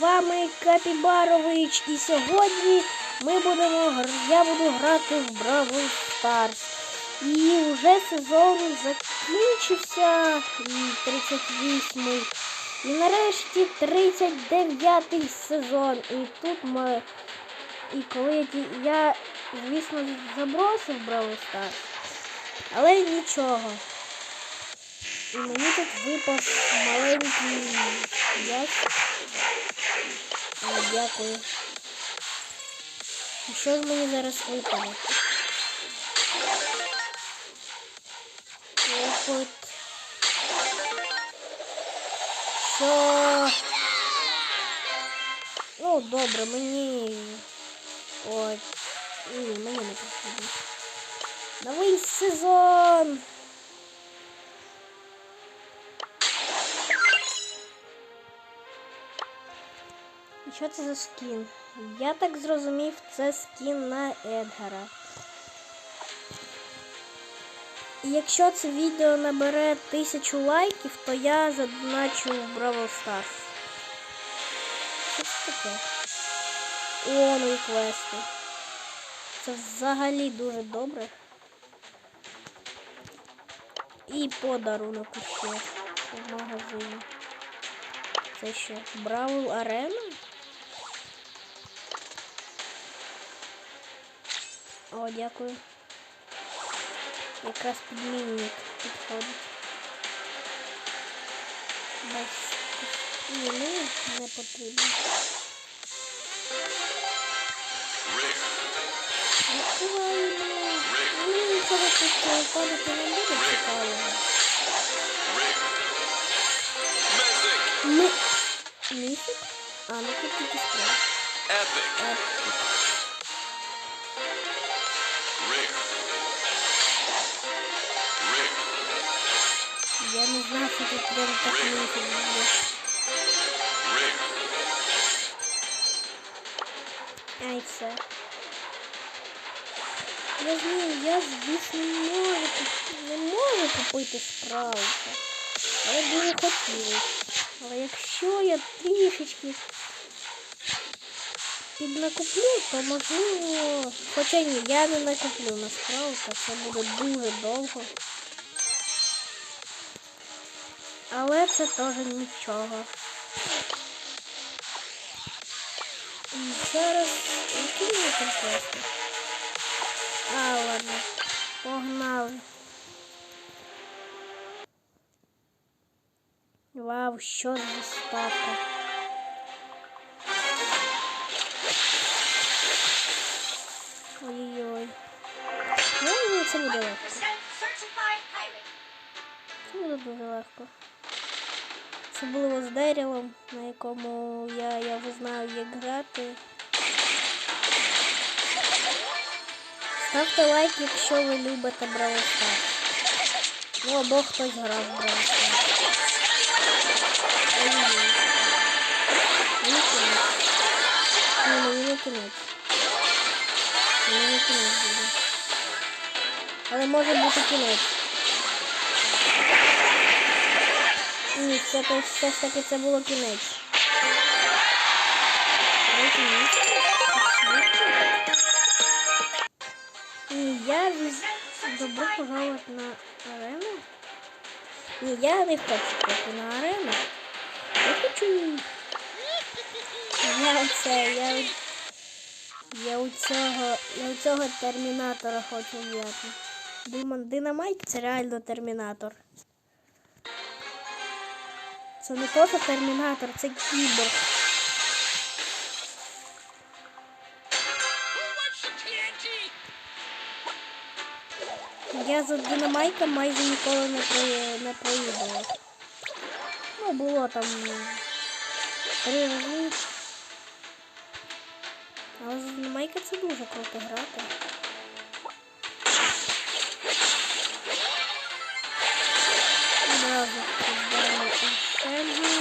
Вами Капібарович і сьогодні ми будемо я буду грати в Бравл Старс. І вже сезон закінчився 38-й. І нарешті 39-й сезон. І тут ми. І коли я, звісно, забросив Бравл Старс. Але нічого. І мені тут випав маленький ящик. Дякую. І що ж мені зараз випаде? Опит. Що? Ну, добре, мені. Ой. Ні, мені не потрібно. Новий сезон! Що це за скін? Я так зрозумів, це скін на Едгара. І якщо це відео набере тисячу лайків, то я задоначу в Бравл Stars. Що таке? О, нові квести. Це взагалі дуже добре. І подарунок ще в магазині. Це що? Бравл Арена? О, дякую. Якраз підмінник підходить. Без... Не потрібно. Відкриваємо. Ну, нічого тут падати не буде цікавого. Ми... Міфік? А, ну тут тільки справа. Epic. Епік. Не знав, що тут прям так міфік буде. Rare. Ай, все. Я знаю, я, звісно, не куп- не можу купити справку. Але дуже хотілося. Але якщо я трішечки піднакуплю, то можливо. Хоча ні, я не накуплю на справку, це буде дуже довго. Але це теж нічого. Зараз які мені там? А, ладно. Погнали. Вау, що за ставка. Ой-ой-ой. Ну, це буде легко. Це буде дуже легко. Особливо з Дерілом, на якому я, я вже знаю, як грати. Ставте лайк, якщо ви любите Brawl Stars. Ну або хтось грав в. Мені не кінець. Не кінець. Але може бути кінець. Ні, то- все ж таки це було кінець. Ні, я добро пожаловать на арену. Ні, я не хочу піти на арену. Я хочу. Я оце, я, я у цього, я у цього термінатора хочу взяти. Димон Динамайк це реально термінатор. Це не просто термінатор, це кіборг. Я за Динамайка майже ніколи не, про... не проїдував. Ну, було там три рази. Але за Динамайка це дуже круто грати. Elbette.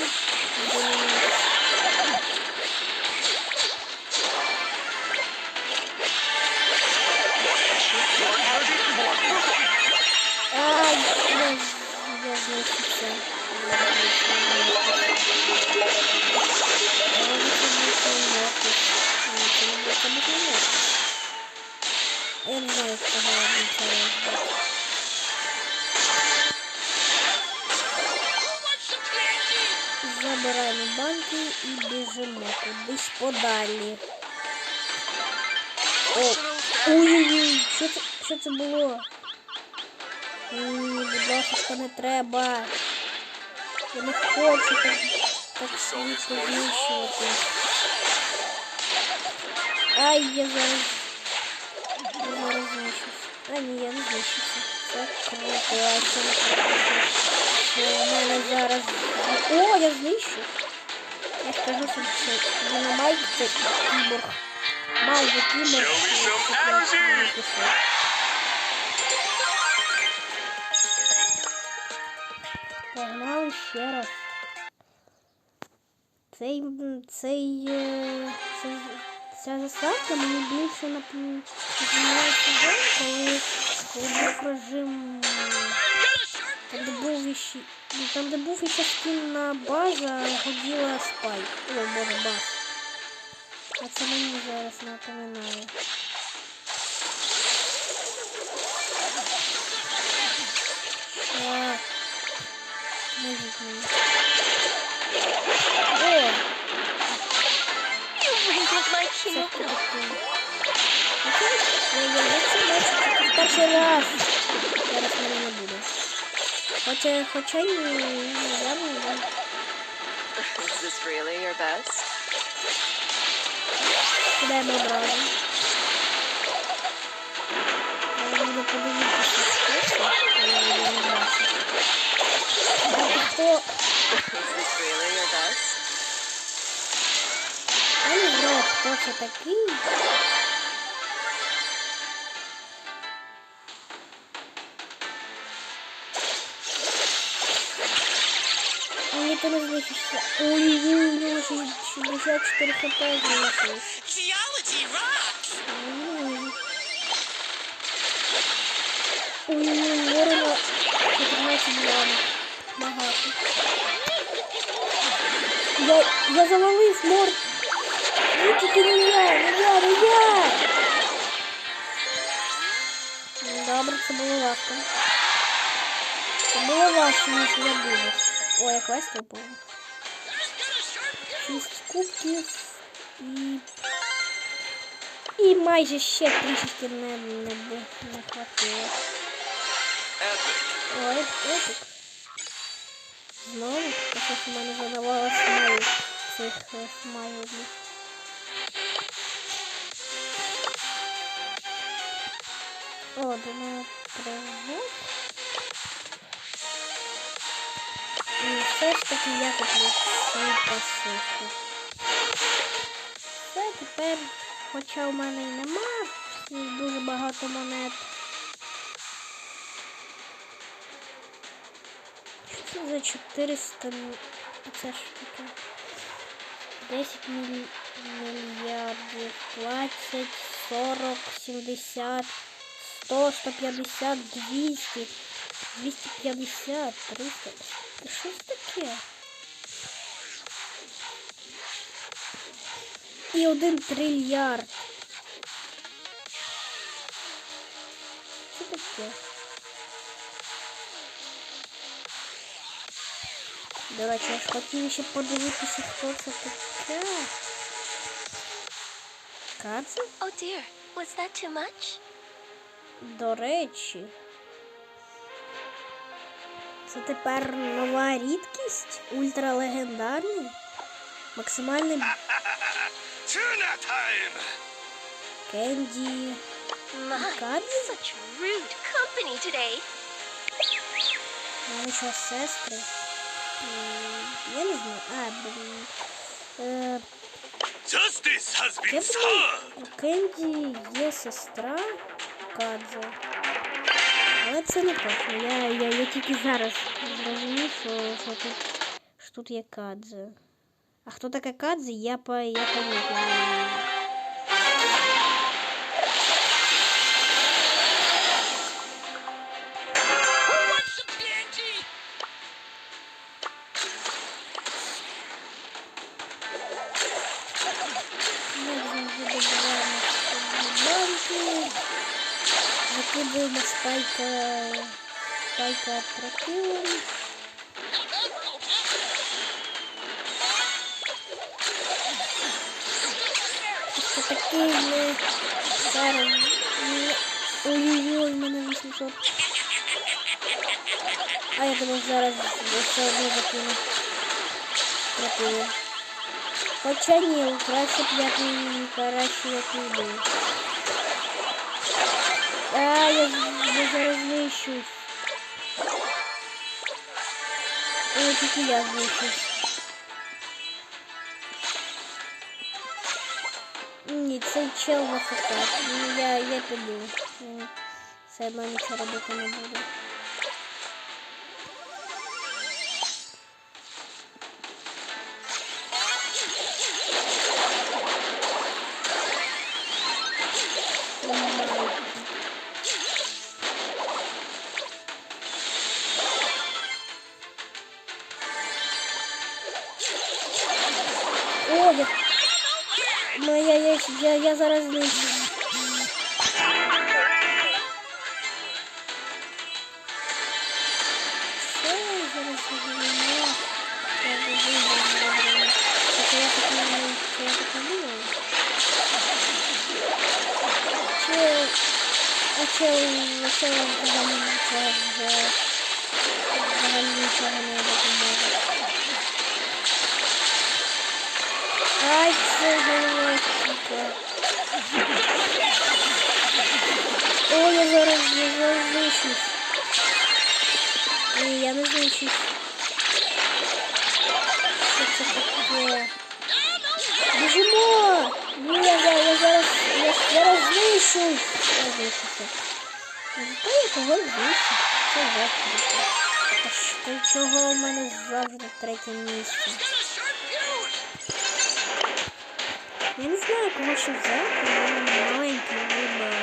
Ой-ой-ой, що це, було? Ні, будь ласка, не треба. Я не хочу так, так швидко знищувати. Ай, я зараз. Я зараз знищусь. А ні, я не знищуся. Це круто. Що мене зараз. О, я знищу. Я ж кажу, що це Динамайк це кіборг. Energy. не пішло. Погнали ще раз. Цей, цей, е, ця заставка мені більше напом- напоминає сезон, коли, коли був режим, там де був іще, там де був іще скінна база, ходила спай. Ой, боже, баз. А це мені зараз напоминає. Так. Поможіть мені. О! You wrinkled my Це chin. хто такий? Оце я, я, я це бачу тільки в перший раз. Зараз мене не буде. Хоча, хоча ні, я не знаю. Is this really your best? Кидаємо одразу. Я буду подивитися, що але я. Мені ти не знищишся. Ой-ой-ой, у нього ще 64 хп залишилось. Geology rocks! Ой-ой-ой. Ой-ой-ой, ворона 14 мільйонів. Багато. Я, я завалив мор. Ну тільки не я, не я, не я. Ну, Добре, це було важко. Це було важче, ніж я думав. Ой, я квест випав. Шість кубків і... І майже ще трішечки не, не, не хватило. Ой, епік. Знову, що в мене задавала смайл цих е, смайлів. О, думаю, привод. Все ж таки я куплю цю посилку. Все, тепер, хоча в мене і нема дуже багато монет. Що це за 400 Це ж таке. 10 міль... мільярдів, 20, 40, 70, 100, 150, 200, 250, 300. Та що це таке? І один трильярд. Що таке? Речі, я ж хотів ще подивитися, хто це таке. Кадзе? Oh dear, was that too much? До речі. Це тепер нова рідкість? Ультралегендарний? Максимальний кенді. Such rude company today. Ну, що, сестри? Я не знаю. А, блін. Е, Justice has been served. у Кенді є сестра Кадзе. Але це не точно. Я, я, я тільки зараз зрозумів, що, що, тут, що тут є Кадзе. А хто така Кадзе, я, по, я поняття не маю. Want some Попробуємо спайка спайка тротилом. Такий ми зараз. Ой-ой-ой, мене 800. А я думаю, зараз все одно закину пропилу. Хоча ні, краще б я краще як не був. А, я, з- я зараз знищусь. Ой, тільки я знищусь. Ні, цей чел на факап. Ну, я, я піду. Я все одно нічого робити не буду. Все, я зараз зробимо. Я дуже добре. Це я так не це я так О, я я я не знищусь. Що це таке? Біжимо! Ні, я, за- я зараз, я зараз знищусь. Я знищуся. Зато я когось знищу. Це вже круто. А що, чого у мене завжди третє місце? Я не знаю, кого ще взяти, мене маленький вибір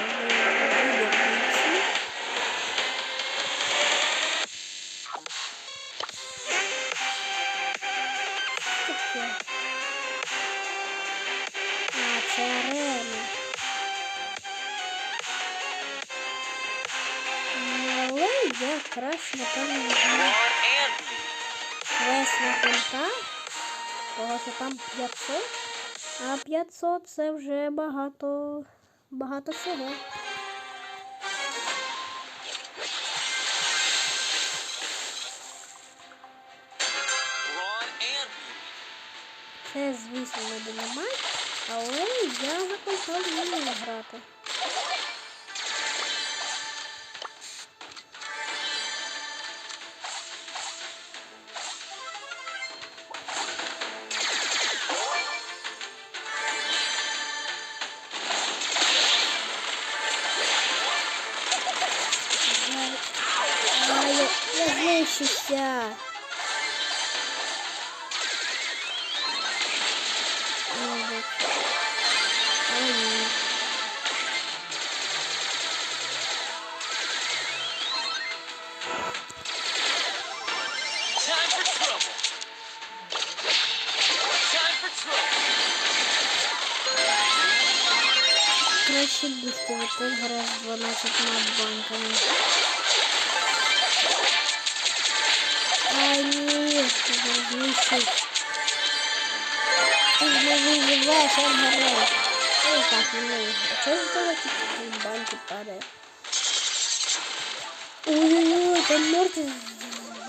я краще, напевно, візьму квест на кінта, того що там 500. А 500 це вже багато, багато всього. Це, звісно, не динамайт, але я за контроль вмію грати. Краще бігти від тих грав з 12 банками. Не не. А чого з того банки падає? Ой-ой-ой,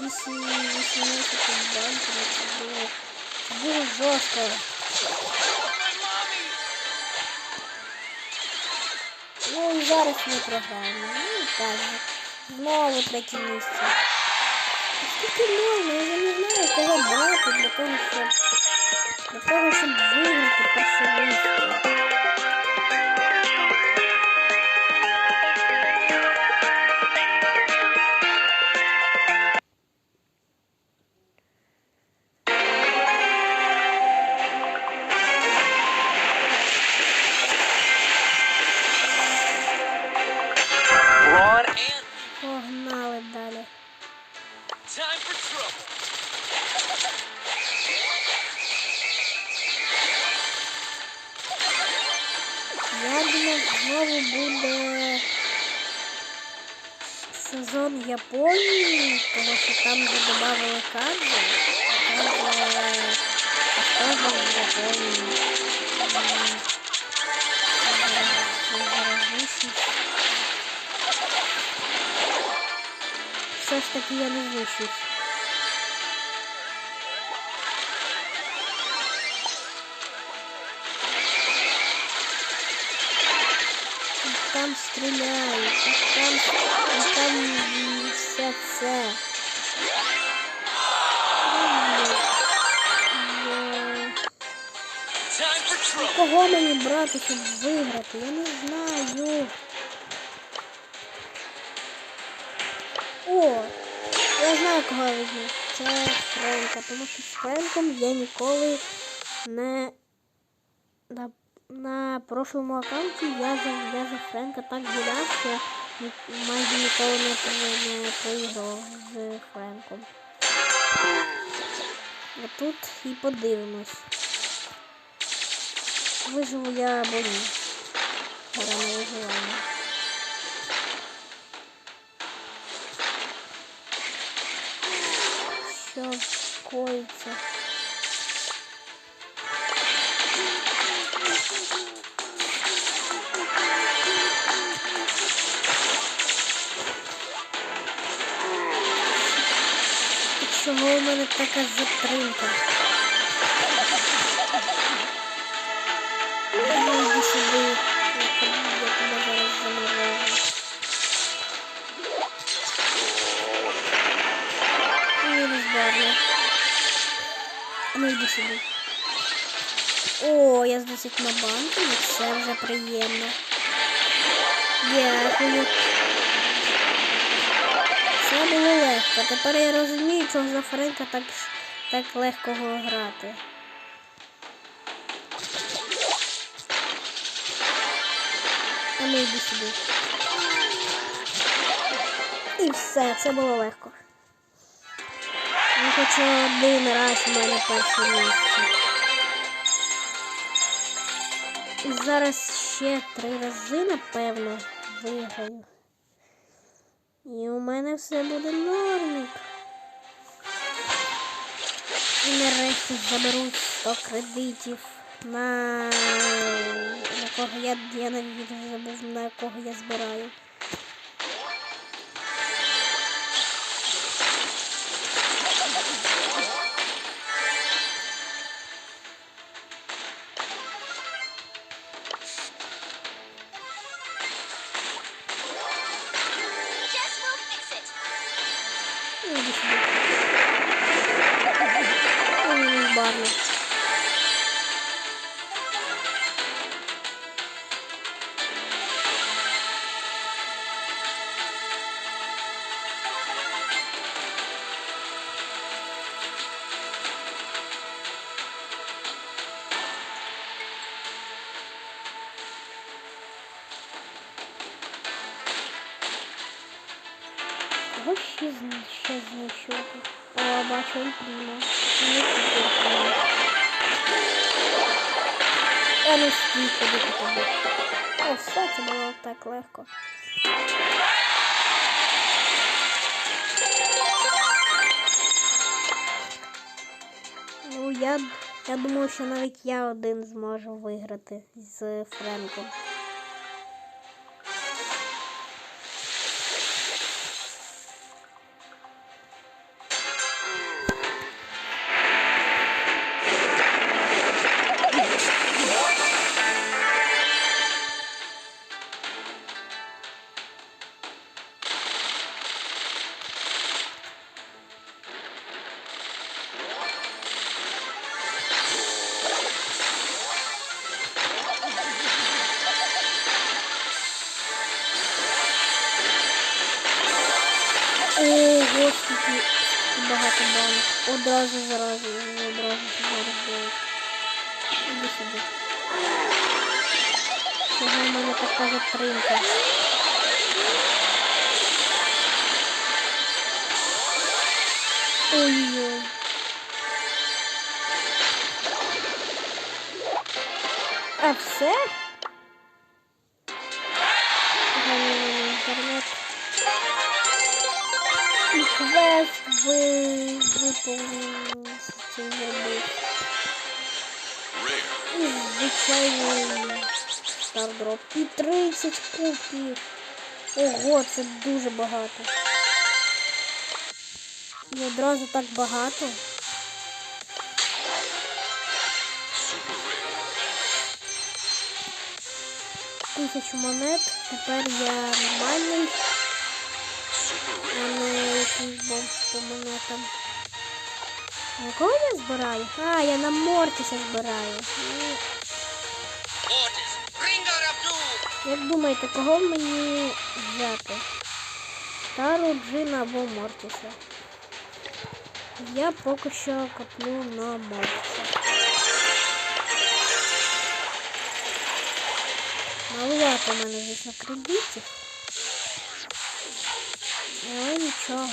18 банками. Це було, це було. Ну, і зараз ми програємо. Ну, так. Знову третє місце. Скільки можна? Я не знаю, кого брати для того, щоб для того, щоб виграти перше місце. класно. Все ж таки я не знищусь. Там стреляют, там, там все це. Кого мені брати, щоб виграти? Я не знаю. О, я знаю, кого я візьму. Це Френка, тому що з Френком я ніколи не на, на прошлому аккаунті я за, я за Френка так гуляв, що я майже ніколи не, не проіграв з Френком. Тут і подивимось. Виживу я. Гра на виживання. Що коїться? Чого у мене така затримка? Барлі. Ну йди сюди. О, я з 10 банками, це вже приємно. Дякую. Це було легко. Тепер я розумію, чого за Френка так, так легко грати. А ну йди сюди. І все, це було легко. Ну, хоч один раз в мене перше місце. І зараз ще три рази, напевно, виграю. І у мене все буде нормик. І нарешті заберуть 100 кредитів на кого я, я навіть забув, на кого я збираю. Кого ще, зни- ще знищувати? О, бачу, він прийме. Не прийме. А ну стій, ходи тобі. О, все, це було так легко. Ну, я, я думаю, що навіть я один зможу виграти з Френком. така затримка? Ой-ой. А все? Поганий інтернет. І квест ви виповнили з цим зробити. Rare. І звичайний Стардроп. І 30 кубків. Ого, це дуже багато. І одразу так багато. Тисячу монет. Тепер я нормальний, а не якийсь по монетам. А Якого я збираю? А, я на Мортіса збираю. Як думаєте, кого мені взяти? Тару, Джина або Мортіса? Я поки що коплю на Мортіса. Малувато в мене, звісно, кредитів. Але нічого.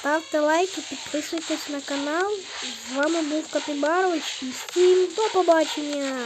Ставте лайки, підписуйтесь на канал. З вами був Капібарович і всім до побачення!